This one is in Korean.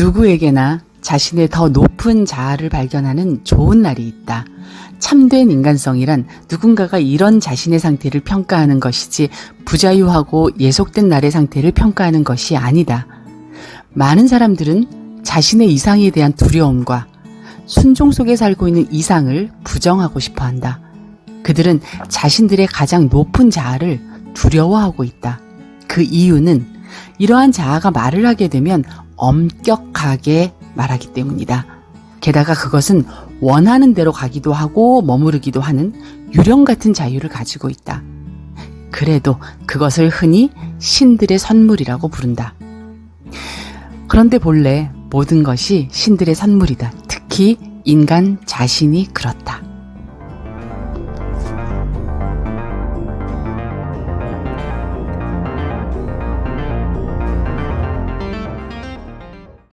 누구에게나 자신의 더 높은 자아를 발견하는 좋은 날이 있다. 참된 인간성이란 누군가가 이런 자신의 상태를 평가하는 것이지 부자유하고 예속된 날의 상태를 평가하는 것이 아니다. 많은 사람들은 자신의 이상에 대한 두려움과 순종 속에 살고 있는 이상을 부정하고 싶어 한다. 그들은 자신들의 가장 높은 자아를 두려워하고 있다. 그 이유는 이러한 자아가 말을 하게 되면 엄격하게 말하기 때문이다. 게다가 그것은 원하는 대로 가기도 하고 머무르기도 하는 유령 같은 자유를 가지고 있다. 그래도 그것을 흔히 신들의 선물이라고 부른다. 그런데 본래 모든 것이 신들의 선물이다. 특히 인간 자신이 그렇다.